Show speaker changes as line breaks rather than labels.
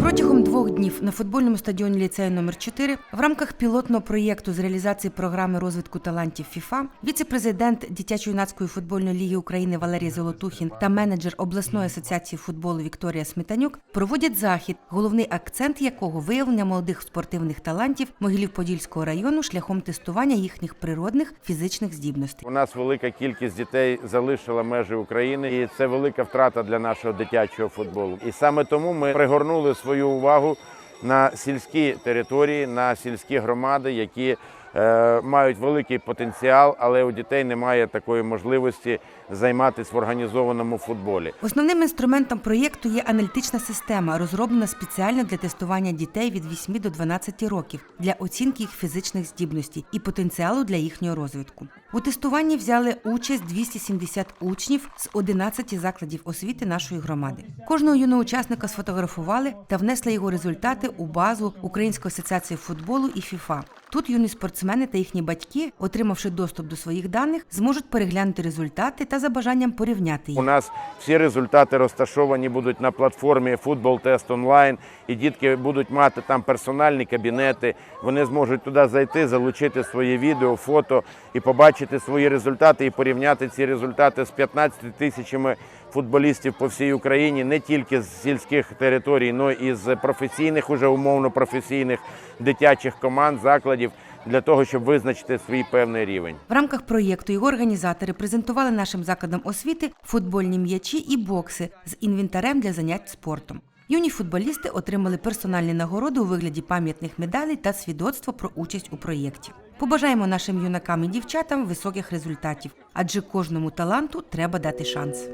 Протягом двох днів на футбольному стадіоні ліцею номер 4 в рамках пілотного проєкту з реалізації програми розвитку талантів ФІФА віце-президент дитячо-юнацької футбольної ліги України Валерій Золотухін та менеджер обласної асоціації футболу Вікторія Сметанюк проводять захід, головний акцент якого виявлення молодих спортивних талантів Могилів-Подільського району шляхом тестування їхніх природних фізичних здібностей.
У нас велика кількість дітей залишила межі України, і це велика втрата для нашого дитячого футболу. І саме тому ми пригорнули свою увагу на сільські території, на сільські громади, які мають великий потенціал, але у дітей немає такої можливості займатися в організованому футболі.
Основним інструментом проєкту є аналітична система, розроблена спеціально для тестування дітей від 8 до 12 років для оцінки їх фізичних здібностей і потенціалу для їхнього розвитку. У тестуванні взяли участь 270 учнів з 11 закладів освіти нашої громади. Кожного юного учасника сфотографували та внесли його результати у базу Української асоціації футболу і ФІФА. Тут юні спортсмени та їхні батьки, отримавши доступ до своїх даних, зможуть переглянути результати та за бажанням порівняти їх.
У нас всі результати розташовані будуть на платформі Футбол Тест онлайн, і дітки будуть мати там персональні кабінети. Вони зможуть туди зайти, залучити своє відео, фото і побачити свої результати і порівняти ці результати з 15 тисячами футболістів по всій Україні, не тільки з сільських територій, але і з професійних, уже умовно професійних дитячих команд, закладів для того, щоб визначити свій певний рівень.
В рамках проєкту його організатори презентували нашим закладам освіти футбольні м'ячі і бокси з інвентарем для занять спортом. Юні футболісти отримали персональні нагороди у вигляді пам'ятних медалей та свідоцтво про участь у проєкті. Побажаємо нашим юнакам і дівчатам високих результатів, адже кожному таланту треба дати шанс.